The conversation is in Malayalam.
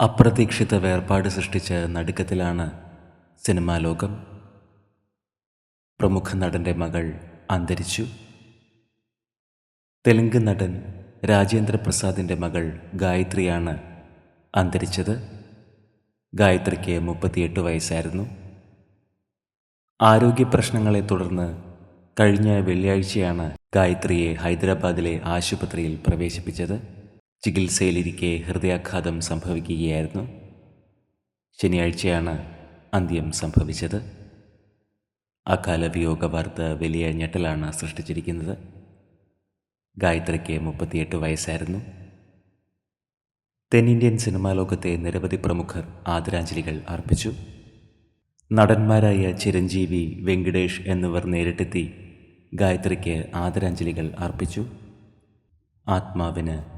അപ്രതീക്ഷിത വേർപാട് സൃഷ്ടിച്ച നടുക്കത്തിലാണ് സിനിമാ ലോകം. പ്രമുഖ നടന്റെ മകൾ അന്തരിച്ചു. തെലുങ്ക് നടൻ രാജേന്ദ്ര പ്രസാദിന്റെ മകൾ ഗായത്രിയാണ് അന്തരിച്ചത്. ഗായത്രിക്ക് മുപ്പത്തിയെട്ട് വയസ്സായിരുന്നു. ആരോഗ്യ പ്രശ്നങ്ങളെ തുടർന്ന് കഴിഞ്ഞ വെള്ളിയാഴ്ചയാണ് ഗായത്രിയെ ഹൈദരാബാദിലെ ആശുപത്രിയിൽ പ്രവേശിപ്പിച്ചത്. ചികിത്സയിലിരിക്കെ ഹൃദയാഘാതം സംഭവിക്കുകയായിരുന്നു. ശനിയാഴ്ചയാണ് അന്ത്യം സംഭവിച്ചത്. അകാല വിയോഗ വാർത്ത വലിയ ഞെട്ടലാണ് സൃഷ്ടിച്ചിരിക്കുന്നത്. ഗായത്രിക്ക് മുപ്പത്തിയെട്ട് വയസ്സായിരുന്നു. തെന്നിന്ത്യൻ സിനിമാ ലോകത്തെ നിരവധി പ്രമുഖർ ആദരാഞ്ജലികൾ അർപ്പിച്ചു. നടന്മാരായ ചിരഞ്ജീവി വെങ്കിടേഷ് എന്നിവർ നേരിട്ടെത്തി ഗായത്രിക്ക് ആദരാഞ്ജലികൾ അർപ്പിച്ചു. ആത്മാവിന്